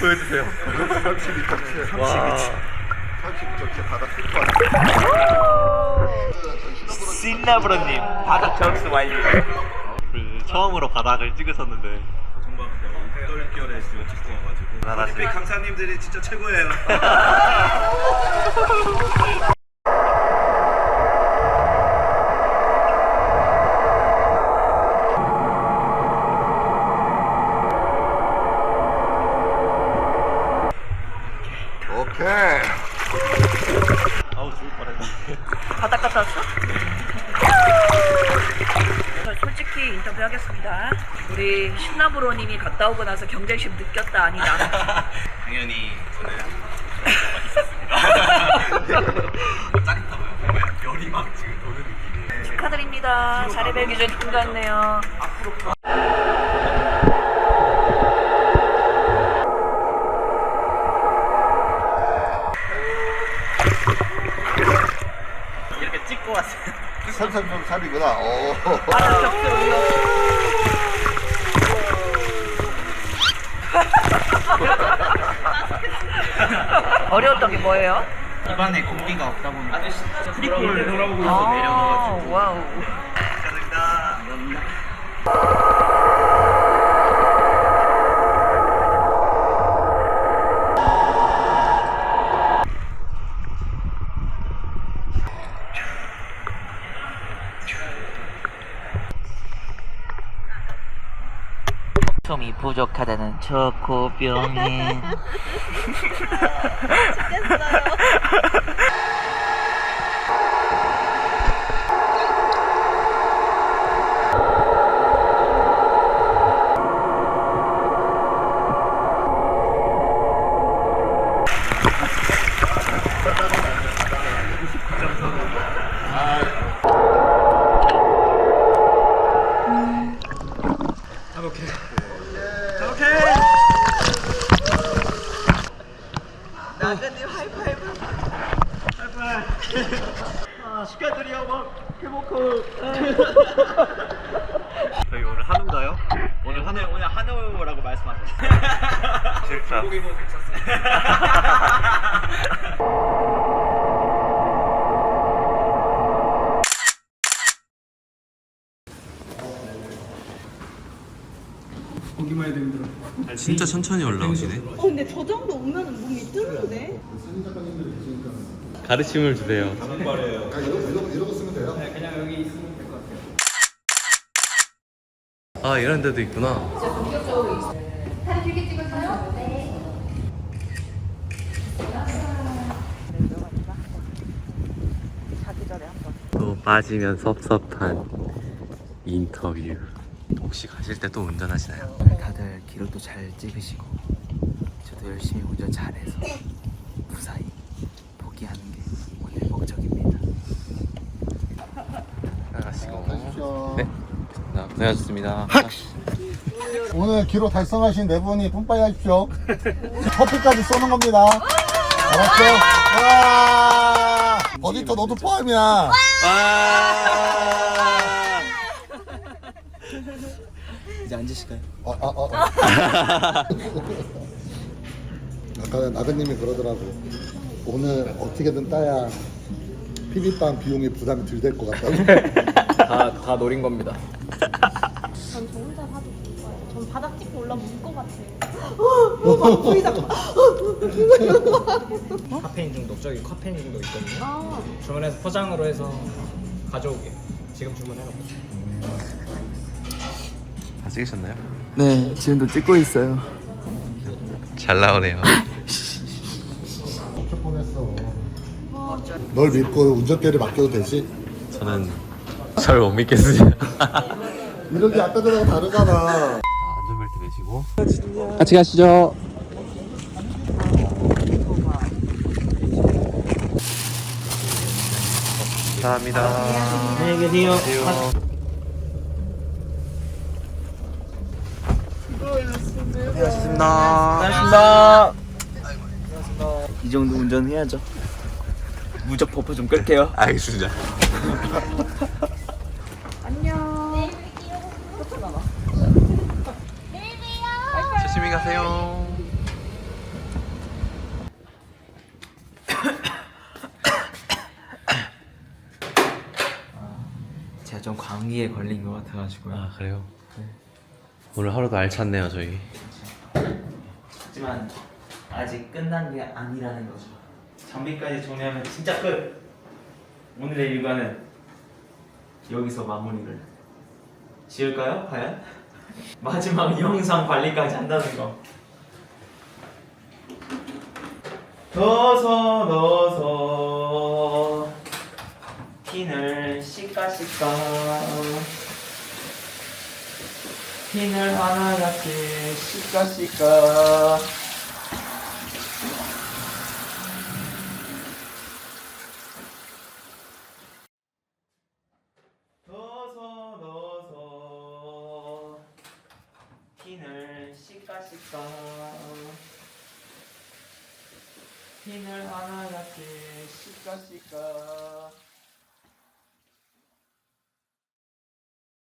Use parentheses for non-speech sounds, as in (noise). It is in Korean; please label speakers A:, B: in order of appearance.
A: 보여주세요.
B: 32점
A: 와.
B: 32점 바닥 슬퍼
A: 신나브로님 바닥 접수 완료. 그 처음으로 바닥을 찍으셨는데
C: 정말 얼결에 지금 찍고 와가지고. 올림픽 강사님들이 진짜 최고예요. (laughs)
B: 오케이
A: 아우 죽을 뻔했네.
D: 바닥 갔다 왔어? 저 솔직히 인터뷰하겠습니다. 우리 신나브로님이 갔다 오고 나서 경쟁심 느꼈다 아니다. (laughs)
C: 당연히 저는 있었습니다. 짜릿하고요. 정말 열이 막 지금 도는 느낌이.
D: 축하드립니다. 4레벨 기준 통과했네요.
A: 이렇게 왔어요.
B: 삼삼삼 삼이구나 오. (laughs)
D: 어려웠던 게 뭐예요?
A: 입안에 공기가 없다 보니까
C: 프리콜 돌아보고
D: 아, 와우.
C: 감사합니다.
A: 첨이 부족하다는 초코병이 (laughs) 저희 오늘 한우인가요? 오늘 한우 오늘 한우라고 말씀하셨어요. 진짜.
C: 고기 뭐 괜찮습니다.
E: 진짜 천천히 올라오시네.
F: 어, 근데 저 정도 오면은 몸이 뜨는데?
E: 가르침을 주세요.
B: 이러고 쓰면 돼요?
E: 아 이런 데도 있구나. 또 빠지면 섭섭한 인터뷰. 혹시 가실 때 또 운전하시나요?
G: 다들 기록도 잘 찍으시고 저도 열심히 운전 잘해서 무사히 포기하는 게 오늘 목적입니다.
E: 나가시고. 네. 자, 고생하셨습니다.
B: 오늘 기록 달성하신 네 분이 뿜빠이 하십시오 커피까지 쏘는 겁니다 알았죠? 와 어디터 너도 포함이야
G: 이제 앉으실까요?
B: 어, 어, 어. 아까 나그님이 그러더라고. 오늘 어떻게든 따야 피비빵 비용이 부담이 덜 될 것 같다고. (laughs)
G: 다, 다 노린 겁니다.
F: 전 저 혼자 사도 좋아요. 전 바닥 찍고 올라면 울것 같아요. (gasps) 보이다. (gasps) (laughs)
H: 카페인 중독 저기 카페인 중독 있거든요.
F: 아,
H: 주문해서 포장으로 해서 가져오게. 지금 주문해놓고.
E: 다 찍으셨나요?
G: 네, 지금도 찍고 있어요.
E: 잘 나오네요.
B: 어쩔 (laughs) 뻔했어. 널 믿고 운전대를 맡겨도 되지?
E: 저는 잘 못 믿겠습니다.
B: 이렇게 아까 전하고 다르잖아.
E: 안전벨트 매시고
G: 같이 가시죠.
E: 감사합니다.
H: 안녕히 계세요.
G: 고생하셨습니다. 이 정도 운전해야죠. 무적 버퍼 좀 끌게요.
E: 알겠습니다.
F: 안녕. 조심히 가세요. (coughs)
G: 제가 좀 감기에 걸린 것 같아가지고요.
E: 아 그래요? 오늘 하루도 알찼네요 저희.
G: 하지만 아직 끝난 게 아니라는 거죠. 장비까지 정리하면 진짜 끝. 오늘의 일과는 여기서 마무리를 지을까요? 과연? (laughs) 마지막 영상 관리까지 한다는 거. 넣어서 넣어서 핀을 씻까 씻까 핀을 하나같이 씻까 씻까? 넣어서 넣어서 핀을 씻까 씻까? 핀을 하나같이 씻까 씻까